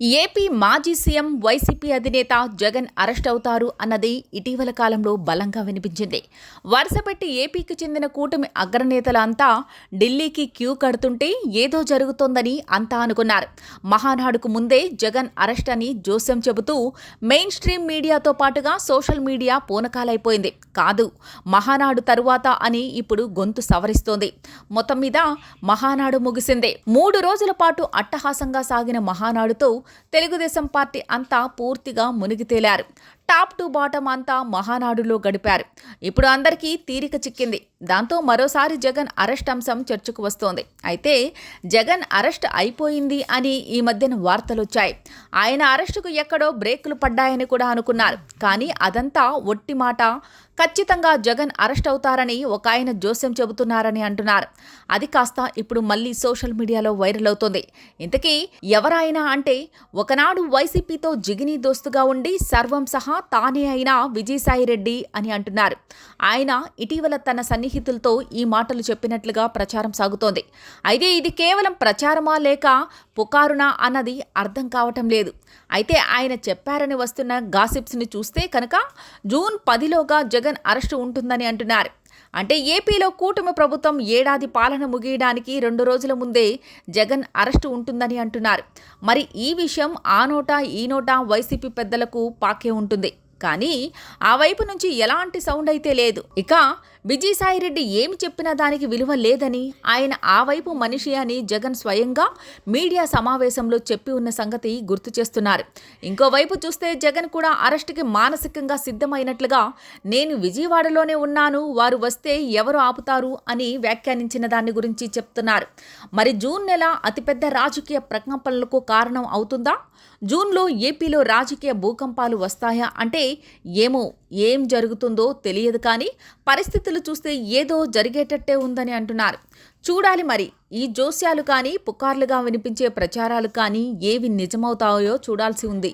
AP మాజీ CM YCP అధినేత Jagan arrest అవుతారు అన్నది ఇటీవల కాలంలో బలంగా వినిపించింది. వరుసపెట్టి ఏపీకి చెందిన కూటమి అగ్రనేతలంతా ఢిల్లీకి క్యూ కడుతుంటే ఏదో జరుగుతోందని అంతా అనుకున్నారు. మహానాడుకు ముందే జగన్ అరెస్ట్ అని జోస్యం చెబుతూ మెయిన్ స్ట్రీమ్ మీడియాతో పాటుగా సోషల్ మీడియా పూనకాలైపోయింది. కాదు మహానాడు తరువాత అని ఇప్పుడు గొంతు సవరిస్తోంది. మొత్తం మీద మహానాడు ముగిసిందే. మూడు రోజుల పాటు అట్టహాసంగా సాగిన మహానాడుతో తెలుగుదేశం పార్టీ అంతా పూర్తిగా మునిగి తేలారు. టాప్ టు బాటం అంతా మహానాడులో గడిపారు. ఇప్పుడు అందరికీ తీరిక చిక్కింది. దాంతో మరోసారి జగన్ అరెస్ట్ అంశం చర్చకు వస్తోంది. అయితే జగన్ అరెస్ట్ అయిపోయింది అని ఈ మధ్యన వార్తలొచ్చాయి. ఆయన అరెస్టుకు ఎక్కడో బ్రేకులు పడ్డాయని కూడా అనుకున్నారు. కానీ అదంతా ఒట్టి మాట. ఖచ్చితంగా జగన్ అరెస్ట్ అవుతారని ఒక ఆయన జోస్యం చెబుతున్నారని అంటున్నారు. అది కాస్త ఇప్పుడు మళ్ళీ సోషల్ మీడియాలో వైరల్ అవుతుంది. ఇంతకీ ఎవరాయన అంటే ఒకనాడు వైసీపీతో జిగిని దోస్తుగా ఉండి సర్వం సహా తానే అయినా విజయసాయిరెడ్డి అని అంటున్నారు. ఆయన ఇటీవల తన సన్నిహితులతో ఈ మాటలు చెప్పినట్లుగా ప్రచారం సాగుతోంది. అయితే ఇది కేవలం ప్రచారమా లేక పుకారునా అన్నది అర్థం కావటం లేదు. అయితే ఆయన చెప్పారని వస్తున్న గాసిప్స్ని చూస్తే కనుక జూన్ పదిలోగా జగన్ అరెస్టు ఉంటుందని అంటున్నారు. అంటే ఏపీలో కూటమి ప్రభుత్వం ఏడాది పాలన ముగియడానికి రెండు రోజుల ముందే జగన్ అరెస్టు ఉంటుందని అంటున్నారు. మరి ఈ విషయం ఆ నోట ఈ నోట వైసీపీ పెద్దలకు పాకే ఉంటుంది. కానీ ఆ వైపు నుంచి ఎలాంటి సౌండ్ అయితే లేదు. ఇక విజయసాయిరెడ్డి ఏమి చెప్పినా దానికి విలువ లేదని ఆయన ఆ వైపు మనిషి అని జగన్ స్వయంగా మీడియా సమావేశంలో చెప్పి ఉన్న సంగతి గుర్తు చేస్తున్నారు. ఇంకోవైపు చూస్తే జగన్ కూడా అరెస్టుకి మానసికంగా సిద్ధమైనట్లుగా నేను విజయవాడలోనే ఉన్నాను వారు వస్తే ఎవరు ఆపుతారు అని వ్యాఖ్యానించిన దాని గురించి చెప్తున్నారు. మరి జూన్ నెల అతిపెద్ద రాజకీయ ప్రకంపనలకు కారణం అవుతుందా? జూన్లో ఏపీలో రాజకీయ భూకంపాలు వస్తాయా అంటే ఏమో ఏం జరుగుతుందో తెలియదు కానీ పరిస్థితులు చూస్తే ఏదో జరిగేటట్టే ఉందని అంటున్నారు. చూడాలి మరి ఈ జోస్యాలు కానీ పుకార్లుగా వినిపించే ప్రచారాలు కానీ ఏవి నిజమవుతాయో చూడాల్సి ఉంది.